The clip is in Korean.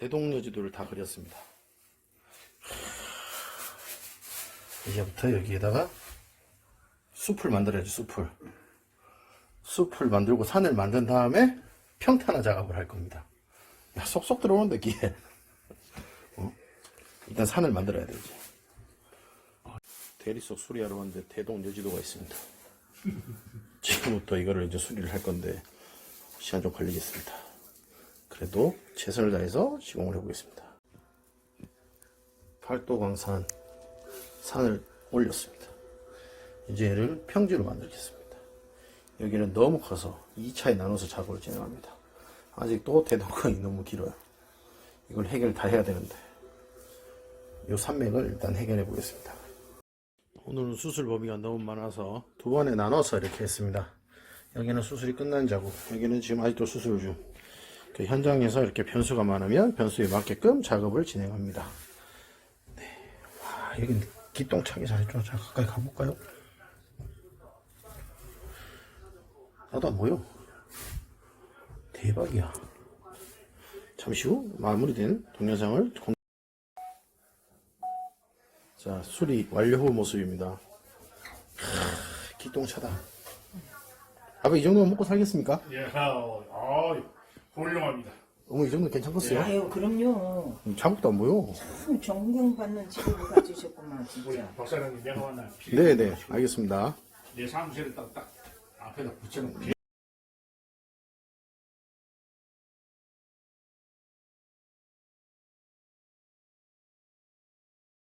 대동여지도를 다 그렸습니다. 이제부터 여기에다가 숲을 만들어야지 숲을. 숲을 만들고 산을 만든 다음에 평탄화 작업을 할 겁니다. 야, 쏙쏙 들어오는데 기에. 어? 일단 산을 만들어야 되지. 대리 속 수리하러 왔는데 대동 여지도가 있습니다. 지금부터 이거를 이제 수리를 할 건데 시간 좀 걸리겠습니다. 그래도 최선을 다해서 시공을 해보겠습니다. 팔도광산 산을 올렸습니다. 이제 얘를 평지로 만들겠습니다. 여기는 너무 커서 2차에 나눠서 작업을 진행합니다. 아직도 대동강이 너무 길어요. 이걸 해결 다 해야 되는데 이 산맥을 일단 해결해 보겠습니다. 오늘은 수술 범위가 너무 많아서 두 번에 나눠서 이렇게 했습니다. 여기는 수술이 끝난 자국, 여기는 지금 아직도 수술 중. 그 현장에서 이렇게 변수가 많으면 변수에 맞게끔 작업을 진행합니다. 네. 와, 여기 기똥차게 잘했죠. 자, 가까이 가볼까요? 나도 안 보여. 대박이야. 잠시 후 마무리된 동영상을 공... 자, 수리 완료 후 모습입니다. 크, 기똥차다. 아버 이 정도면 먹고 살겠습니까? 예, 아, 훌륭합니다. 어머 이 정도 괜찮겠어요? 아유 그럼요. 자국도 안 보여. 참 존경받는 직업을 가지셨구만 우리 진짜. 박사님 내가 만나 네네 알겠습니다. 내 사무실에 딱, 딱 앞에다 붙여놓고